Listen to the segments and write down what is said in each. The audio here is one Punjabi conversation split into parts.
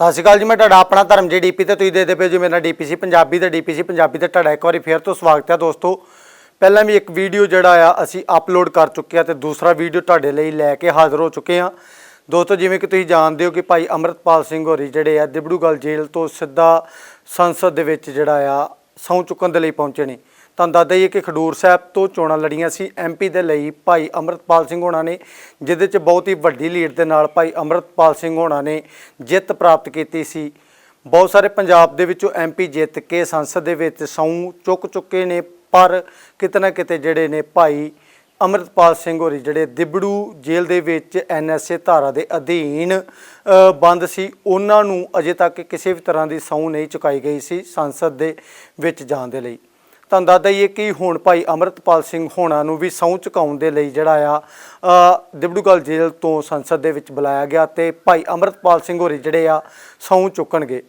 ਸਤਿ ਸ਼੍ਰੀ ਅਕਾਲ ਜੀ, ਮੈਂ ਤੁਹਾਡਾ ਆਪਣਾ ਧਰਮ ਜੀ ਡੀਪੀ ਤੇ ਤੁਸੀਂ ਦੇਖਦੇ ਪਏ ਜੀ, ਮੇਰਾ ਡੀਪੀਸੀ ਪੰਜਾਬੀ ਤੇ ਡੀਪੀਸੀ ਪੰਜਾਬੀ ਤੇ ਤੁਹਾਡਾ ਇੱਕ ਵਾਰੀ ਫੇਰ ਤੋਂ ਸਵਾਗਤ ਹੈ ਦੋਸਤੋ। ਪਹਿਲਾਂ ਵੀ ਇੱਕ ਵੀਡੀਓ ਜਿਹੜਾ ਆ, ਅਸੀਂ ਅਪਲੋਡ ਕਰ ਚੁੱਕੇ ਆ ਤੇ ਦੂਸਰਾ ਵੀਡੀਓ ਤੁਹਾਡੇ ਲਈ ਲੈ ਕੇ ਹਾਜ਼ਰ ਹੋ ਚੁੱਕੇ ਆ ਦੋਸਤੋ, ਜਿਵੇਂ ਕਿ ਤੁਸੀਂ ਜਾਣਦੇ ਹੋ ਕਿ ਭਾਈ ਅਮਰਤਪਾਲ ਸਿੰਘ ਹੋਰੀ ਜਿਹੜੇ ਆ, ਦਿਬੜੂਗਲ ਜੇਲ੍ਹ ਤੋਂ ਸਿੱਧਾ ਸੰਸਦ ਦੇ ਵਿੱਚ ਜਿਹੜਾ ਆ, ਸਹੁੰ ਚੁੱਕਣ ਦੇ ਲਈ ਪਹੁੰਚੇ ਨੇ। ਤੁਹਾਨੂੰ ਦੱਸ ਦਈਏ ਕਿ ਖਡੂਰ ਸਾਹਿਬ ਤੋਂ ਚੋਣਾਂ ਲੜੀਆਂ ਸੀ। ਐਮਪੀ ਦੇ ਲਈ ਭਾਈ ਅਮਰਤਪਾਲ ਸਿੰਘ ਹੋਣਾ ਨੇ, ਜਿਹਦੇ 'ਚ ਬਹੁਤ ਹੀ ਵੱਡੀ ਲੀਡ ਦੇ ਨਾਲ ਭਾਈ ਅਮਰਤਪਾਲ ਸਿੰਘ ਹੋਣਾ ਨੇ ਜਿੱਤ ਪ੍ਰਾਪਤ ਕੀਤੀ ਸੀ। ਬਹੁਤ ਸਾਰੇ ਪੰਜਾਬ ਦੇ ਵਿੱਚੋਂ ਐਮਪੀ ਜਿੱਤ ਕੇ ਸੰਸਦ ਦੇ ਵਿੱਚ ਸਹੁੰ ਚੁੱਕ ਚੁੱਕੇ ਨੇ, ਪਰ ਕਿਤੇ ਨਾ ਕਿਤੇ ਜਿਹੜੇ ਨੇ ਭਾਈ ਅਮਰਤਪਾਲ ਸਿੰਘ ਹੋਰੀ, ਜਿਹੜੇ ਦਿਬੜੂ ਜੇਲ੍ਹ ਦੇ ਵਿੱਚ ਐਨਐਸਏ ਧਾਰਾ ਦੇ ਅਧੀਨ ਬੰਦ ਸੀ, ਉਹਨਾਂ ਨੂੰ ਅਜੇ ਤੱਕ ਕਿਸੇ ਵੀ ਤਰ੍ਹਾਂ ਦੀ ਸਹੁੰ ਨਹੀਂ ਚੁਕਾਈ ਗਈ ਸੀ ਸੰਸਦ ਦੇ ਵਿੱਚ ਜਾਣ ਦੇ ਲਈ। ਤੁਹਾਨੂੰ ਦੱਸ ਦਈਏ ਕਿ ਹੁਣ ਭਾਈ ਅਮਰਤਪਾਲ ਸਿੰਘ ਹੋਣਾ ਨੂੰ ਵੀ ਸਹੁੰ ਚੁਕਾਉਣ ਦੇ ਲਈ ਜਿਹੜਾ ਆ ਅ, ਦਿਬੜੂਗਲ ਜੇਲ੍ਹ ਤੋਂ ਸੰਸਦ ਦੇ ਵਿੱਚ ਬੁਲਾਇਆ ਗਿਆ ਤੇ ਭਾਈ ਅਮਰਤਪਾਲ ਸਿੰਘ ਹੋਰੀ ਜਿਹੜੇ ਆ ਸਹੁੰ ਚੁੱਕਣਗੇ।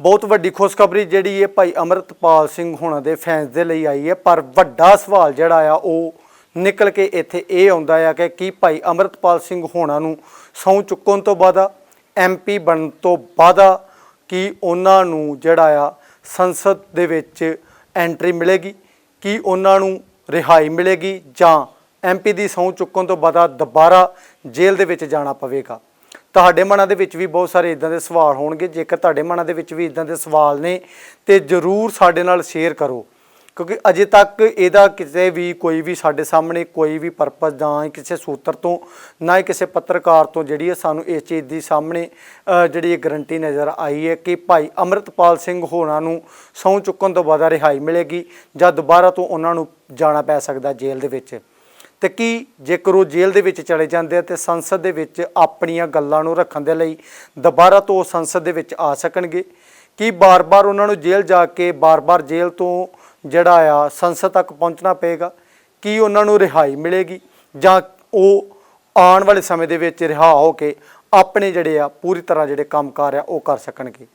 ਬਹੁਤ ਵੱਡੀ ਖੁਸ਼ਖਬਰੀ ਜਿਹੜੀ ਹੈ ਭਾਈ ਅਮਰਤਪਾਲ ਸਿੰਘ ਹੋਣਾ ਦੇ ਫੈਨਸ ਦੇ ਲਈ ਆਈ ਹੈ ਪਰ ਵੱਡਾ ਸਵਾਲ ਜਿਹੜਾ ਆ ਉਹ ਨਿਕਲ ਕੇ ਇੱਥੇ ਇਹ ਆਉਂਦਾ ਆ ਕਿ ਕੀ ਭਾਈ ਅਮਰਤਪਾਲ ਸਿੰਘ ਹੋਣਾ ਨੂੰ ਸਹੁੰ ਚੁੱਕਣ ਤੋਂ ਬਾਅਦ ਐਮਪੀ ਬਣਨ ਤੋਂ ਬਾਅਦ ਕੀ ਉਹਨਾਂ ਨੂੰ ਜਿਹੜਾ ਆ ਸੰਸਦ ਦੇ ਵਿੱਚ ਐਂਟਰੀ ਮਿਲੇਗੀ ਕੀ ਉਹਨਾਂ ਨੂੰ ਰਿਹਾਈ ਮਿਲੇਗੀ ਜਾਂ ਐਮਪੀ ਦੀ ਸਹੁੰ ਚੁੱਕਣ ਤੋਂ ਬਾਅਦ ਦੁਬਾਰਾ ਜੇਲ੍ਹ ਦੇ ਵਿੱਚ ਜਾਣਾ ਪਵੇਗਾ? ਤੁਹਾਡੇ ਮਨਾਂ ਦੇ ਵਿੱਚ ਵੀ ਬਹੁਤ ਸਾਰੇ ਇਦਾਂ ਦੇ ਸਵਾਲ ਹੋਣਗੇ। ਜੇਕਰ ਤੁਹਾਡੇ ਮਨਾਂ ਦੇ ਵਿੱਚ ਵੀ ਇਦਾਂ ਦੇ ਸਵਾਲ ਨੇ, ਤੇ ਜਰੂਰ ਸਾਡੇ ਨਾਲ ਸ਼ੇਅਰ ਕਰੋ। ਕਿਉਂਕਿ ਅਜੇ ਤੱਕ ਇਹਦਾ ਕਿਸੇ ਵੀ, ਕੋਈ ਵੀ ਸਾਡੇ ਸਾਹਮਣੇ ਕੋਈ ਵੀ ਪਰਪਸ ਜਾਂ ਕਿਸੇ ਸੂਤਰ ਤੋਂ ਨਾ ਹੀ ਕਿਸੇ ਪੱਤਰਕਾਰ ਤੋਂ ਜਿਹੜੀ ਹੈ ਸਾਨੂੰ ਇਸ ਚੀਜ਼ ਦੀ ਸਾਹਮਣੇ ਜਿਹੜੀ ਗਰੰਟੀ ਨਜ਼ਰ ਆਈ ਹੈ ਕਿ ਭਾਈ ਅਮਰਤਪਾਲ ਸਿੰਘ ਹੋਣਾ ਨੂੰ ਸਹੁੰ ਚੁੱਕਣ ਤੋਂ ਬਾਅਦ ਰਿਹਾਈ ਮਿਲੇਗੀ ਜਾਂ ਦੁਬਾਰਾ ਤੋਂ ਉਹਨਾਂ ਨੂੰ ਜਾਣਾ ਪੈ ਸਕਦਾ ਜੇਲ੍ਹ ਦੇ ਵਿੱਚ। ਤੇ ਕੀ ਜੇਕਰ ਉਹ ਜੇਲ੍ਹ ਦੇ ਵਿੱਚ ਚਲੇ ਜਾਂਦੇ ਆ ਤੇ ਸੰਸਦ ਦੇ ਵਿੱਚ ਆਪਣੀਆਂ ਗੱਲਾਂ ਨੂੰ ਰੱਖਣ ਦੇ ਲਈ ਦੁਬਾਰਾ ਤੋਂ ਉਹ ਸੰਸਦ ਦੇ ਵਿੱਚ ਆ ਸਕਣਗੇ? ਕੀ ਬਾਰ-ਬਾਰ ਉਹਨਾਂ ਨੂੰ ਜੇਲ੍ਹ ਜਾ ਕੇ ਬਾਰ-ਬਾਰ ਜੇਲ੍ਹ ਤੋਂ ਜਿਹੜਾ ਆ ਸੰਸਦ ਤੱਕ ਪਹੁੰਚਣਾ ਪਏਗਾ, ਕੀ ਉਹਨਾਂ ਨੂੰ ਰਿਹਾਈ ਮਿਲੇਗੀ ਜਾਂ ਉਹ ਆਉਣ ਵਾਲੇ ਸਮੇਂ ਦੇ ਵਿੱਚ ਰਿਹਾ ਹੋ ਕੇ ਆਪਣੇ ਜਿਹੜੇ ਆ ਪੂਰੀ ਤਰ੍ਹਾਂ ਜਿਹੜੇ ਕੰਮਕਾਰ ਆ ਉਹ ਕਰ ਸਕਣਗੇ?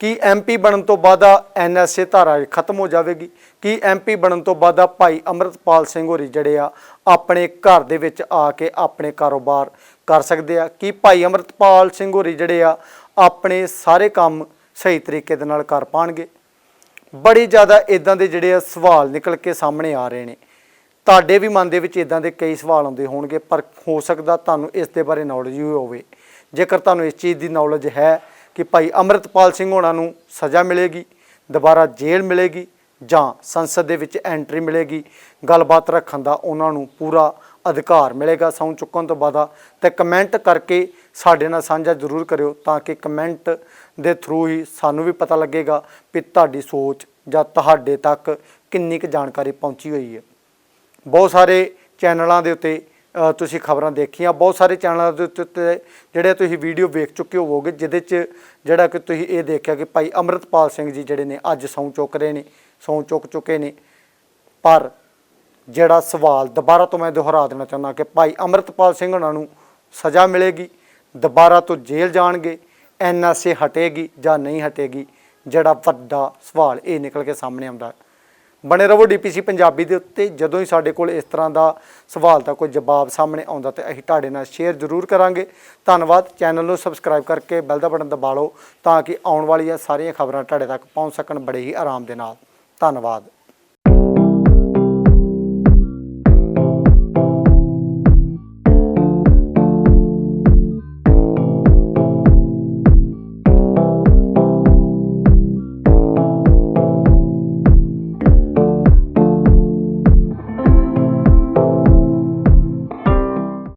ਕੀ ਐਮਪੀ ਬਣਨ ਤੋਂ ਬਾਅਦ ਐਨਐਸਏ ਧਾਰਾ ਖਤਮ ਹੋ ਜਾਵੇਗੀ? ਕੀ ਐਮਪੀ ਬਣਨ ਤੋਂ ਬਾਅਦ ਭਾਈ ਅਮਰਤਪਾਲ ਸਿੰਘ ਹੋਰੀ ਜਿਹੜੇ ਆ ਆਪਣੇ ਘਰ ਦੇ ਵਿੱਚ ਆ ਕੇ ਆਪਣੇ ਕਾਰੋਬਾਰ ਕਰ ਸਕਦੇ ਆ? ਕੀ ਭਾਈ ਅਮਰਤਪਾਲ ਸਿੰਘ ਹੋਰੀ ਜਿਹੜੇ ਆ ਆਪਣੇ ਸਾਰੇ ਕੰਮ ਸਹੀ ਤਰੀਕੇ ਦੇ ਨਾਲ ਕਰ ਪਾਣਗੇ? ਬੜੀ ਜ਼ਿਆਦਾ ਇਦਾਂ ਦੇ ਜਿਹੜੇ ਆ ਸਵਾਲ ਨਿਕਲ ਕੇ ਸਾਹਮਣੇ ਆ ਰਹੇ ਨੇ। ਤੁਹਾਡੇ ਵੀ ਮਨ ਦੇ ਵਿੱਚ ਇਦਾਂ ਦੇ ਕਈ ਸਵਾਲ ਆਉਂਦੇ ਹੋਣਗੇ, ਪਰ ਹੋ ਸਕਦਾ ਤੁਹਾਨੂੰ ਇਸ ਦੇ ਬਾਰੇ ਨੌਲੇਜ ਹੀ ਹੋਵੇ। ਜੇਕਰ ਤੁਹਾਨੂੰ ਇਸ ਚੀਜ਼ ਦੀ ਨੌਲੇਜ ਹੈ ਕਿ ਭਾਈ ਅਮਰਤਪਾਲ ਸਿੰਘ ਹੋਣਾ ਨੂੰ ਸਜ਼ਾ ਮਿਲੇਗੀ, ਦੁਬਾਰਾ ਜੇਲ੍ਹ ਮਿਲੇਗੀ ਜਾਂ ਸੰਸਦ ਦੇ ਵਿੱਚ ਐਂਟਰੀ ਮਿਲੇਗੀ, ਗੱਲਬਾਤ ਰੱਖਣ ਦਾ ਉਹਨਾਂ ਨੂੰ ਪੂਰਾ ਅਧਿਕਾਰ ਮਿਲੇਗਾ ਸਹੁੰ ਚੁੱਕਣ ਤੋਂ ਬਾਅਦ। ਤੇ ਕਮੈਂਟ ਕਰਕੇ ਸਾਡੇ ਨਾਲ ਸਾਂਝਾ ਜ਼ਰੂਰ ਕਰਿਓ ਤਾਂ ਕਿ ਕਮੈਂਟ ਦੇ ਥਰੂ ਹੀ ਸਾਨੂੰ ਵੀ ਪਤਾ ਲੱਗੇਗਾ ਵੀ ਤੁਹਾਡੀ ਸੋਚ ਜਾਂ ਤੁਹਾਡੇ ਤੱਕ ਕਿੰਨੀ ਕੁ ਜਾਣਕਾਰੀ ਪਹੁੰਚੀ ਹੋਈ ਹੈ। ਬਹੁਤ ਸਾਰੇ ਚੈਨਲਾਂ ਦੇ ਉੱਤੇ ਤੁਸੀਂ ਖਬਰਾਂ ਦੇਖੀਆਂ। ਬਹੁਤ ਸਾਰੇ ਚੈਨਲਾਂ ਦੇ ਉੱਤੇ ਉੱਤੇ ਜਿਹੜੇ ਤੁਸੀਂ ਵੀਡੀਓ ਵੇਖ ਚੁੱਕੇ ਹੋਵੋਗੇ, ਜਿਹਦੇ 'ਚ ਜਿਹੜਾ ਕਿ ਤੁਸੀਂ ਇਹ ਦੇਖਿਆ ਕਿ ਭਾਈ ਅਮਰਤਪਾਲ ਸਿੰਘ ਜੀ ਜਿਹੜੇ ਨੇ ਅੱਜ ਸਹੁੰ ਚੁੱਕ ਰਹੇ ਨੇ, ਸਹੁੰ ਚੁੱਕ ਚੁੱਕੇ ਨੇ। ਪਰ ਜਿਹੜਾ ਸਵਾਲ ਦੁਬਾਰਾ ਤੋਂ ਮੈਂ ਦੁਹਰਾ ਦੇਣਾ ਚਾਹੁੰਦਾ ਕਿ ਭਾਈ ਅਮਰਤਪਾਲ ਸਿੰਘ ਉਹਨਾਂ ਨੂੰ ਸਜ਼ਾ ਮਿਲੇਗੀ, ਦੁਬਾਰਾ ਤੋਂ ਜੇਲ੍ਹ ਜਾਣਗੇ, ਐਨਐਸਏ ਹਟੇਗੀ ਜਾਂ ਨਹੀਂ ਹਟੇਗੀ, ਜਿਹੜਾ ਵੱਡਾ ਸਵਾਲ ਇਹ ਨਿਕਲ ਕੇ ਸਾਹਮਣੇ ਆਉਂਦਾ ਬਣੇ ਰਹੋ ਡੀਪੀਸੀ ਪੰਜਾਬੀ ਦੇ ਉੱਤੇ, ਜਦੋਂ ਹੀ ਸਾਡੇ ਕੋਲ ਇਸ ਤਰ੍ਹਾਂ ਦਾ ਸਵਾਲ ਦਾ ਕੋਈ ਜਵਾਬ ਸਾਹਮਣੇ ਆਉਂਦਾ ਤੇ ਅਸੀਂ ਤੁਹਾਡੇ ਨਾਲ ਸ਼ੇਅਰ ਜ਼ਰੂਰ ਕਰਾਂਗੇ। ਧੰਨਵਾਦ, ਚੈਨਲ ਨੂੰ ਸਬਸਕ੍ਰਾਈਬ ਕਰਕੇ ਬੈਲ ਦਾ ਬਟਨ ਦਬਾ ਲਓ ਤਾਂ ਕਿ ਆਉਣ ਵਾਲੀਆਂ ਸਾਰੀਆਂ ਖਬਰਾਂ ਤੁਹਾਡੇ ਤੱਕ ਪਹੁੰਚ ਸਕਣ ਬੜੇ ਹੀ ਆਰਾਮ ਦੇ ਨਾਲ। ਧੰਨਵਾਦ।